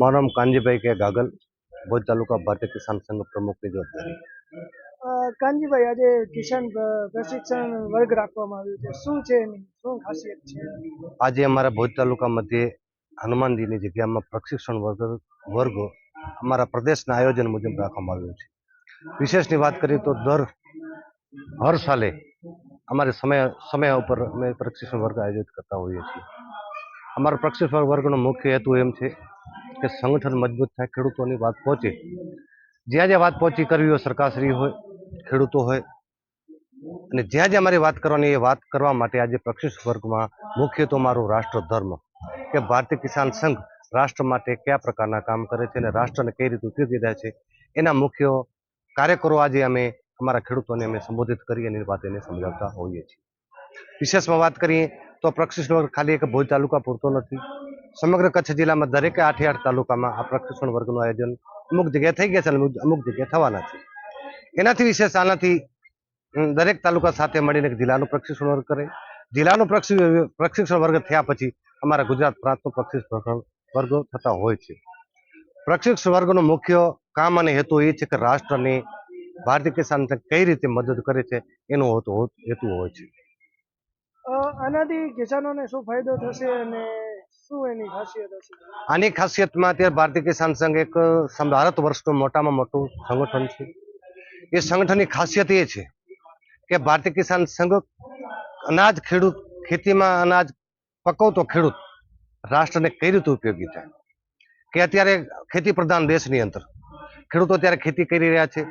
મારું નામ કાનજીભાઈ કે ગાગલ ભુજ તાલુકા ભારતીય કિસાન સંઘ પ્રમુખની જવાબદારી. કાનજીભાઈ આજે કિસાન પ્રશિક્ષણ વર્ગ રાખવામાં આવ્યો છે. શું છે એની શું ખાસિયત છે? આજે અમારા ભુજ તાલુકા મધ્યે હનુમાનજીની જગ્યામાં પ્રશિક્ષણ વર્ગ વર્ગો અમારા પ્રદેશના આયોજન મુજબ રાખવામાં આવ્યો છે. વિશેષની વાત કરીએ તો દર હર સાલે અમારે સમય સમય ઉપર અમે પ્રશિક્ષણ વર્ગ આયોજિત કરતા હોઈએ છીએ. અમારો પ્રશિક્ષણ વર્ગનો મુખ્ય હેતુ એમ છે કે સંગઠન મજબૂત થાય, ખેડૂતોની વાત પહોંચે. જ્યાં જ્યાં વાત પહોંચી કરવી હોય, સરકારશ્રી હોય, ખેડૂતો હોય, અને જ્યાં જ્યાં મારી વાત કરવાની એ વાત કરવા માટે આજે પ્રશિક્ષણ વર્ગમાં મુખ્ય તો મારું રાષ્ટ્ર ધર્મ કે ભારતીય કિસાન સંઘ રાષ્ટ્ર માટે કયા પ્રકારના કામ કરે છે અને રાષ્ટ્રને કઈ રીતે ઉપયોગી થાય છે, એના મુખ્ય કાર્યકરો આજે અમે અમારા ખેડૂતોને અમે સંબોધિત કરી અને વાત એને સમજાવતા હોઈએ છીએ. વિશેષમાં વાત કરીએ તો પ્રશિક્ષણ વર્ગ ખાલી એક ભોજ તાલુકા પૂરતો નથી. સમગ્ર કચ્છ જિલ્લામાં દરેકે આઠે આઠ તાલુકામાં આ પ્રશિક્ષણ વર્ગનું આયોજન અમુક જગ્યાએ થઈ ગયા છે અમુક- જગ્યાએ થવાના છે. એનાથી વિશેષ આનાથી દરેક તાલુકા સાથે મળીને જિલ્લાનું પ્રશિક્ષણ વર્ગ કરે. જિલ્લાનું પ્રશિક્ષણ વર્ગ થયા પછી અમારા ગુજરાત પ્રાંતનું પ્રશિક્ષણ વર્ગો થતા હોય છે. પ્રશિક્ષણ વર્ગનો મુખ્ય કામ અને હેતુ એ છે કે રાષ્ટ્રને ભારતીય કિસાન કઈ રીતે મદદ કરે છે એનો હેતુ હોય છે. આનાથી કિસાનોને શું ફાયદો થશે અને શું એની ખાસિયત હશે આની ખાસિયતમાં અત્યારે ભારતીય કિસાન સંઘ એક ભારત વર્ષનું મોટામાં મોટું સંગઠન છે. એ સંગઠનની ખાસિયત એ છે કે ભારતીય કિસાન સંઘ અનાજ ખેડૂત, ખેતીમાં અનાજ પકવતો ખેડૂત રાષ્ટ્રને કઈ રીતે ઉપયોગી થાય? કે અત્યારે ખેતી પ્રધાન દેશની અંદર ખેડૂતો અત્યારે ખેતી કરી રહ્યા છે.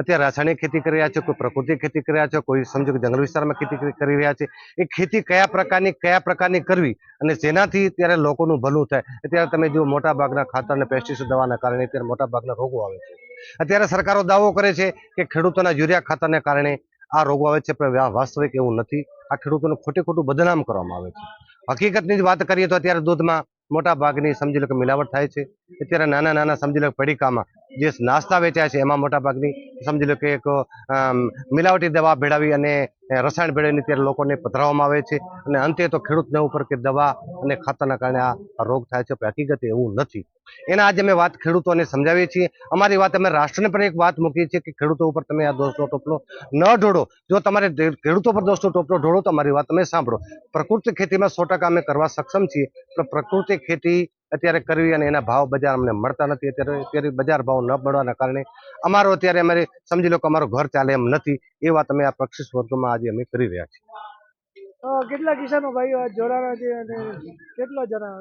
અત્યારે રાસાયણિક ખેતી કરી રહ્યા છે, કોઈ પ્રકૃતિ ખેતી કરી રહ્યા છે, કોઈ સમજો કે જંગલ વિસ્તારમાં ખેતી કરી- રહ્યા છે. એ ખેતી કયા પ્રકારની કયા પ્રકારની કરવી અને જેનાથી ત્યારે લોકોનું ભલું થાય? અત્યારે તમે જો મોટા ભાગના ખાતર અને પેસ્ટિસાઇડ દવાના કારણે અત્યારે મોટા ભાગના રોગો આવે છે. અત્યારે સરકારો દાવો કરે છે કે ખેડૂતોના યુરિયા ખાતરને કારણે આ રોગો આવે છે, પણ વાસ્તવિક એવું નથી. આ ખેડૂતોને ખોટે ખોટું બદનામ કરવામાં આવે છે. હકીકતની જ વાત કરીએ તો અત્યારે દૂધમાં મોટા ભાગની સમજી લો કે મિલાવટ થાય છે. અત્યારે નાના નાના સમજી લો પડીકામાં જે નાસ્તા વેચાય છે, એમાં મોટા ભાગની સમજી લો કે એક મિલાવટી દવા ભેળવી અને રસાયણ ભેળવીને ત્યારે લોકોને પધરાવવામાં આવે છે. અને અંતે તો ખેડૂતને ઉપર કે દવા અને ખાતરના કારણે આ રોગ થાય છે, પણ હકીકત એવું નથી. એના આજે અમે વાત ખેડૂતોને સમજાવીએ છીએ. અમારી વાત અમે રાષ્ટ્રને પણ એક વાત મૂકીએ છીએ કે ખેડૂતો ઉપર તમે આ દોષનો ટોપલો ન ઢોળો. જો તમારે ખેડૂતો પર દોષનો ટોપલો ઢોળો તો અમારી વાત તમે સાંભળો. પ્રકૃતિ ખેતીમાં સો ટકા અમે કરવા સક્ષમ છીએ, પણ પ્રકૃતિ ખેતી અત્યારે કરવી અને એના ભાવ બજાર અમને મળતા નથી. અત્યારે અત્યારે બજાર ભાવ ન મળવાના કારણે અમારો અત્યારે અમારે સમજી લો કે અમારું ઘર ચાલે એમ નથી. એ વાત અમે આ પક્ષી વર્ગમાં આજે અમે કરી રહ્યા છીએ. કેટલા કિસાનો ભાઈઓ જોડાણા છે અને કેટલા જણા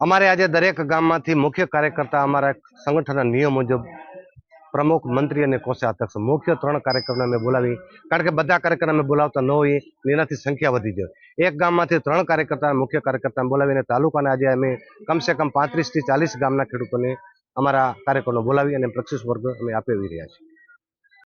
અમારે આજે દરેક ગામમાંથી મુખ્ય કાર્યકર્તા અમારા સંગઠનના નિયમ મુજબ પ્રમુખ, મંત્રી અને કોષાધ્યક્ષ મુખ્ય ત્રણ કાર્યક્રમને અમે બોલાવી. કારણ કે બધા કાર્યક્રમ અમે બોલાવતા ન હોઈએ એનાથી સંખ્યા વધી જાય. એક ગામમાંથી ત્રણ કાર્યકર્તા મુખ્ય કાર્યકર્તા બોલાવીને તાલુકાને આજે અમે કમસે કમ પાંત્રીસથી ચાલીસ ગામના ખેડૂતોને અમારા કાર્યક્રમો બોલાવી અને પ્રક્ષિસ વર્ગ અમે આપી રહ્યા છીએ.